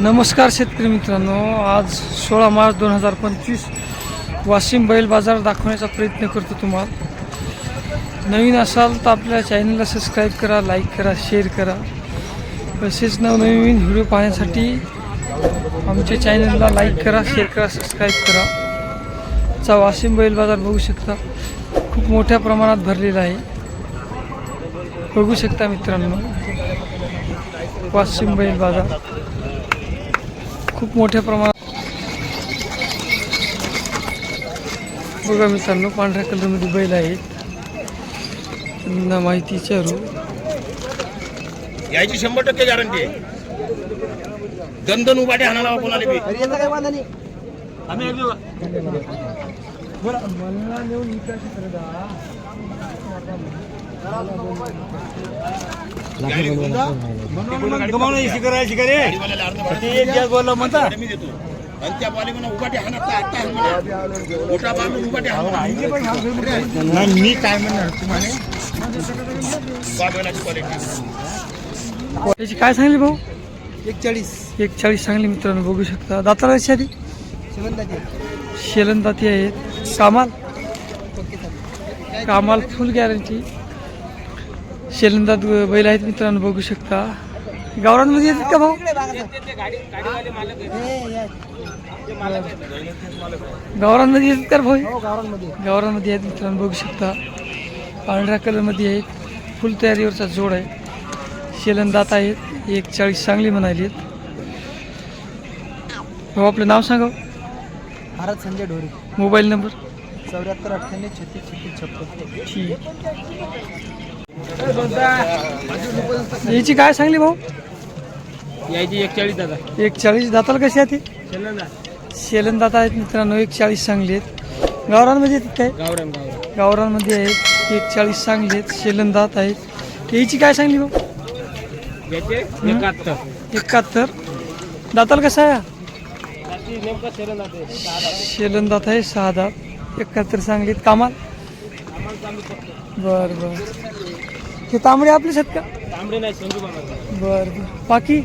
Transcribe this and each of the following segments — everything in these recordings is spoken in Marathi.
नमस्कार शेतकरी मित्रांनो. आज सोळा मार्च दोन हजार पंचवीस. वाशिम बैल बाजार दाखवण्याचा प्रयत्न करतो तुम्हाला. नवीन असाल तर आपल्या चॅनलला सबस्क्राईब करा लाईक करा शेअर करा. तसेच नवनवीन व्हिडिओ पाहण्यासाठी आमच्या चॅनलला लाईक करा शेअर करा सबस्क्राईब करा. चा वाशिम बैल बाजार बघू शकता. खूप मोठ्या प्रमाणात भरलेला आहे. बघू शकता मित्रांनो. वाशिम बैल बाजार. खूप मोठ्या प्रमाणात बघा मित्रांनो पांढऱ्या कलरमध्ये बैल आहेत. त्यांना माहिती विचारू. यायची शंभर टक्के गॅरंटी. आहे दन दन उभाटे हाणाला कोणाला मी देतो आणि त्या बाली म्हणा उभाटे हाणत नाही, आत्ता हाण म्हणा. मोठा बांधून उभाटे हाण म्हणा. मी काय म्हणणार तुम्हाला? त्याची काय सांगली भाऊ? एकचाळीस. एक चाळीस सांगली मित्रांनो बघू शकता. दाताला कशी आधी शेलंदाती आहेत. कामाल? कामाल फुल गॅरंटी शेलंदात बैल आहेत मित्रांनो बघू शकता. गावरांमध्ये येतात का भाऊ? गावरांमध्ये येतात का भाऊ? गावरांमध्ये आहेत मित्रांनो बघू शकता. पांढऱ्या कलरमध्ये आहेत फुल तयारीवरचा जोड आहे. शेलंदात आहेत. एक चाळीस चांगली म्हणाली आहेत. भाऊ आपलं नाव सांगा. भारत संजय ढोरे. Mobile number. चौऱ्याहत्तर अठ्ठ्याण्णव छत्तीस छत्तीस छप्पन. ठीक. याची काय सांगली भाऊ? यायची एकचाळीस दादा. एक चाळीस दाताला कशी आहे ती? शेलन दाता आहेत मित्रांनो एक चाळीस चांगली आहेत. गावरांमध्ये येतात काय गावरान गावरान. गावरांमध्ये आहेत एक चाळीस चांगली आहेत शेलन दात आहेत. याची काय सांगली भाऊ? याचे एकाहत्तर. एकाहत्तर. दाताला कसं आहे? नेमका शेलन दात आहे. सहा दात. एकाहत्तर चांगली आहेत कामाल बर बर. हे तांबडे आपलेच आहेत का? तांबडे नाही संजू बर बर. बाकी?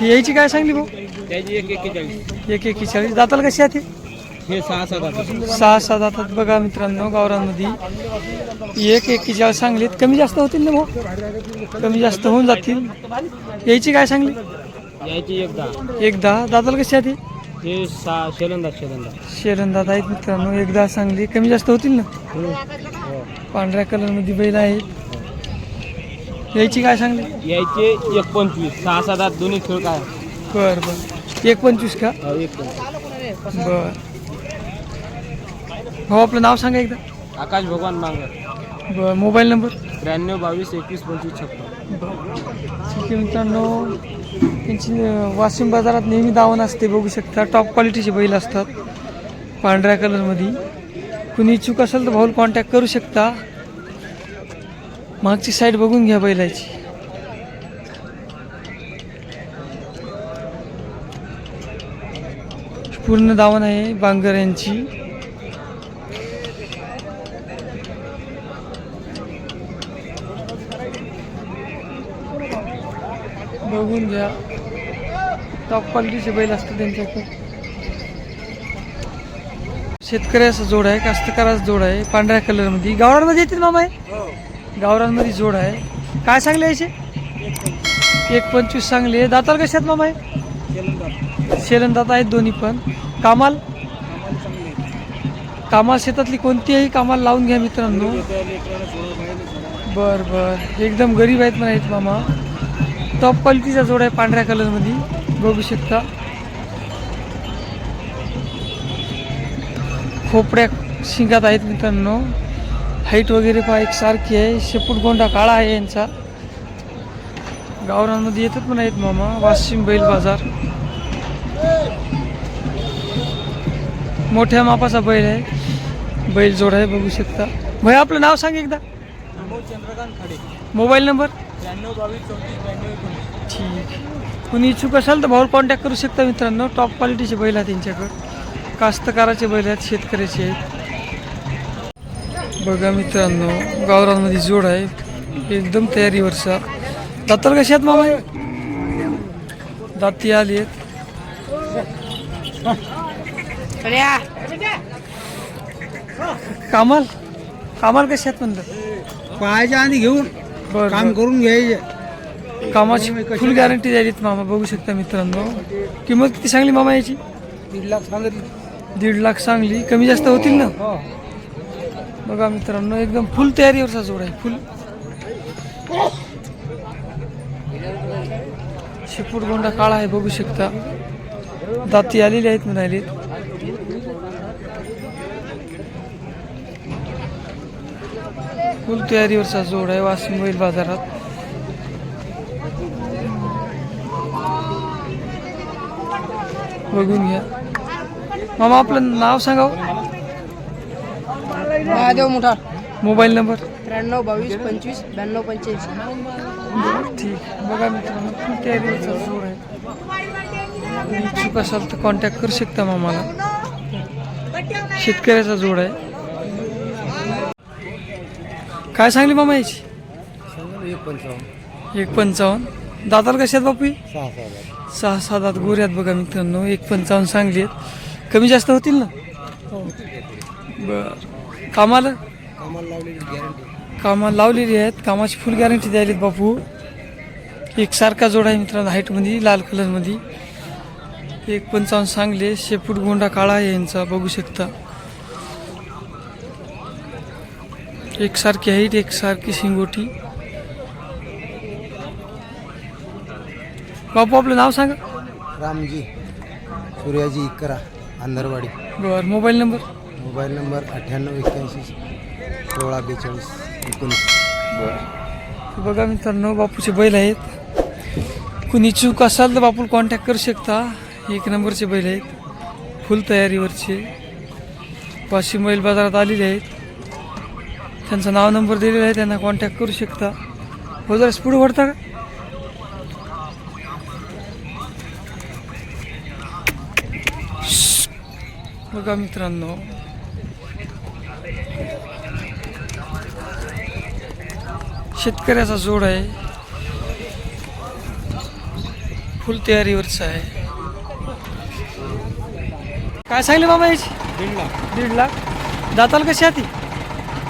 ही यायची काय सांगली भाऊ? त्याची एक एक्केचाळीस. एक एकेचाळीस दाताला कशी आहे हे सहा सात सहा सहा दातात बघा मित्रांनो गावरांमध्ये एक एकेचाळीस सांगलीत. कमी जास्त होतील ना भाऊ? कमी जास्त होऊन जातील. यायची काय सांगली? यायची एक दहा. एक दहा. दाताला कशी आहे हे सहा दादा आहेत मित्रांनो एक दहा सांगली. कमी जास्त होतील ना? पांढऱ्या कलरमध्ये बैल आहेत. यायची काय सांगली? यायचे एक पंचवीस सहा सात आठ दोन्ही खेळ काय? बर बर. एक पंचवीस का? हो, एक पंचवीस. बर. हो आपलं नाव सांगा एकदा. आकाश भगवान मांगर. बर मोबाईल नंबर? त्र्याण्णव बावीस एकवीस पंचवीस छप्पन. ठीक आहे मित्रांनो त्यांची अं, वाशिम बाजारात नेहमी दावण असते बघू शकता. टॉप क्वालिटीचे बैल असतात पांढऱ्या कलरमध्ये. कुणी इच्छुक असेल तर भाऊला कॉन्टॅक्ट करू शकता. मागची साईड बघून घ्या बैलाची. पूर्ण दावण आहे बांगर यांची. बघून घ्या. टॉप क्वालिटीचे बैल असतात त्यांच्याकडे. शेतकऱ्याचा जोड आहे कास्तकाराचा जोड आहे पांढऱ्या कलरमध्ये. गावरांमध्ये येतील मामा आहे गावरांमध्ये जोड आहे. काय सांगले याचे? एक पंचवीस चांगले आहे दाताल कसे आहेत मामा आहे शेलन दात. आहेत दोन्ही पण. कामाल? कामाल शेतातली कोणतीही कामाला लावून घ्या मित्रांनो. बर बर. एकदम गरीब आहेत म्हणायत मामा. टॉप क्वालिटीचा जोड आहे पांढऱ्या कलरमध्ये. बघू शकता. खोपड्या शिंगात आहेत मित्रांनो. हाईट वगैरे पहा एक सारखी आहे. शेपूट गोंडा काळा आहे यांचा. गावरांमध्ये येतात पण आहेत मामा. वाशिम बैल बाजार. मोठ्या मापाचा बैल आहे. बैल जोड आहे बघू शकता. भाई आपलं नाव सांग एकदा. चंद्रकांत खाडे. Mobile number? त्र्याण्णव बावीस चौतीस ब्याण्णव ठीक. कुणी इच्छुक असाल तर भाऊ कॉन्टॅक्ट करू शकता मित्रांनो. टॉप क्वालिटीचे बैल आहेत त्यांच्याकडे. कास्तकाराचे बैल आहेत शेतकऱ्याचे आहेत. बघा मित्रांनो गावरांमध्ये जोड आहे. एकदम तयारीवरचा. दाताल कशी आहेत मामा? दाती आली आहेत. कामाल? कामाल कशी आहेत म्हणलं? पाहायच्या आधी घेऊन काम. करून घ्यायचे. कामाची फुल गॅरंटी द्यायलीत मामा बघू शकता मित्रांनो. किंमत किती सांगली मामा याची? दीड लाख सांगितले. दीड लाख सांगली. कमी जास्त होतील ना? बघा मित्रांनो एकदम फुल तयारीवरचा जोड आहे फुल. शेपूट गोंडा काळा आहे बघू शकता. दाती आलेली आहेत म्हणालीत फुल तयारीवरचा जोड आहे वाशिम बैल बाजारात. बघून घ्या. मामा आपलं नाव सांगा हो. महादेव मुठार. Mobile number? त्र्याण्णव बावीस पंचवीस ब्याण्णव पंच्याऐंशी. ठीक. बघा मित्रांनो फुल तयारीवरचा जोड आहे. इच्छुक असाल तर कॉन्टॅक्ट करू शकता मामाला. शेतकऱ्याचा जोड आहे. काय सांगली मामा याची? एक पंचावन्न. दाताला कशात बापू? सहा सात आत गोऱ्यात बघा मित्रांनो एक पंचावन्न सांगली आहेत. कमी जास्त होतील ना? बर. कामाला? कामाला लावलेली आहेत. कामाची फुल गॅरंटी द्यायलीत बापू. एक सारखा जोड आहे मित्रांनो हाईटमध्ये लाल कलरमध्ये एक पंचावन्न सांगले शेपूट गोंडा काळा आहे यांचा बघू शकता. एक सारखी हाईट एक सारखी शिंगोटी. बापू आपलं नाव सांगा. रामजी सूर्याजी इकरा. अंधरवाडी. बरं मोबाईल नंबर? मोबाईल नंबर अठ्ठ्याण्णव एक्क्याऐंशी सोळा बेचाळीस एकोणीस. बघा मित्रांनो बापूचे बैल आहेत. कुणी चूक असाल तर बापूला कॉन्टॅक्ट करू शकता. एक नंबरचे बैल आहेत. फुल तयारीवरचे. वाशिम बैल बाजारात आलेले आहेत. त्यांचं नाव नंबर दिलेला आहे त्यांना कॉन्टॅक्ट करू शकता. हो जरा पुढे वळता का? बघा मित्रांनो शेतकऱ्याचा जोड आहे. फुल तयारीवरचा आहे. काय सांगले मामा याची? दीड लाख. दीड लाख. दाताल कशी आती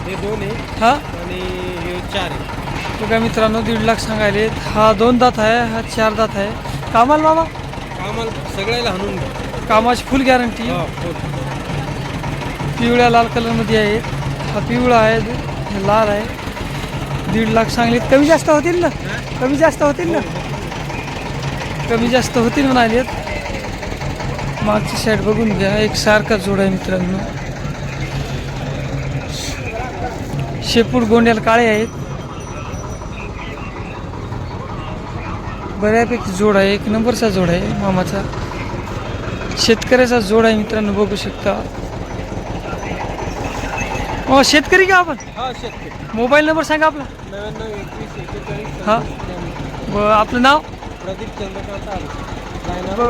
हे दोन आहे. हा? आणि हे चार आहे. बघा मित्रांनो दीड लाख सांगायले हा दोन दात आहे हा चार दात आहे. कामाला मामा कामाला सगळ्याला हाणून घ्या कामाची फुल गॅरंटी हो, हो. पिवळ्या लाल कलरमध्ये आहेत हा पिवळा आहे हे लाल आहे. दीड लाख सांगलीत कमी जास्त होतील ना? कमी जास्त होतील ना? कमी जास्त होतील म्हणालेत. मागची साईड बघून घ्या. एक सारखा जोड आहे मित्रांनो. शेपूट गोंड्याला काळे आहेत. बऱ्यापैकी जोड आहे. एक नंबरचा जोड आहे मामाचा. शेतकऱ्याचा जोड आहे मित्रांनो बघू शकता. हो शेतकरी का आपण? हा मोबाईल नंबर सांगा आपला. नव्याण्णव एकवीस एक्केचाळीस हा. ब आपलं नाव? प्रदीप चंद्रकांत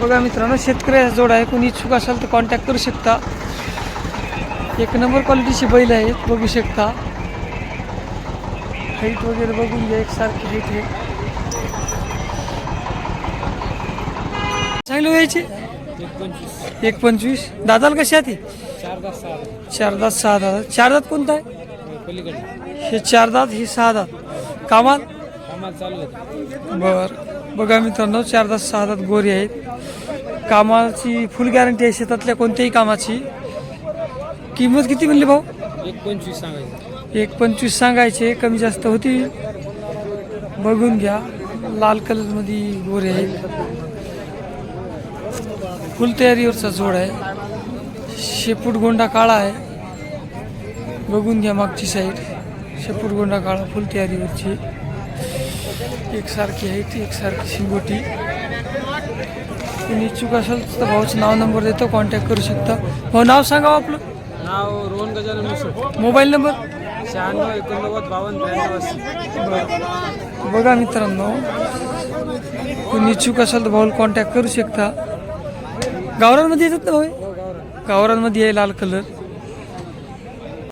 बघा मित्रांनो शेतकऱ्याचा जोड आहे. कोणी इच्छुक असाल तर कॉन्टॅक्ट करू शकता. एक नंबर क्वालिटीची बैल आहेत बघू शकता. हाईट वगैरे बघून घ्या एकसारखी हाईट आहे. चांगली व्हायची एक पंचवीस दादाला कशी आहे ती? चार दात सहा दात. चार दात कोणता आहे? हे चार दात हे सहा दात. कामात बर. बघा मित्रांनो चार तास सहा तास गोरी आहेत. कामाची फुल गॅरंटी आहे शेतातल्या कोणत्याही कामाची. किंमत किती म्हणली भाऊ? एक पंचवीस सांगायचं. एक पंचवीस सांगायचे कमी जास्त होती बघून घ्या. लाल कलरमध्ये गोरे आहेत. फुल तयारीवरचा जोड आहे. शेपूट गोंडा काळा आहे. बघून घ्या मागची साईड शेपूट गोंडा काळा फुल तयारीवरची. एकसारखी आहे ती एकसारखी शिंगोटी. कोणी इच्छुक असेल तर भाऊचं नाव नंबर देतो कॉन्टॅक्ट करू शकता. भाऊ नाव सांगा हो आपलं. नाव रोहन गजानन मिसळ. Mobile number? शहाण्णव एकोणनव्वद बावन्न त्र्याण्णव बघा मित्रांनो. कोणी इच्छुक असेल तर भाऊला कॉन्टॅक्ट करू शकता. गावरांमध्ये येतात ना भाऊ? गावरांमध्ये आहे लाल कलर.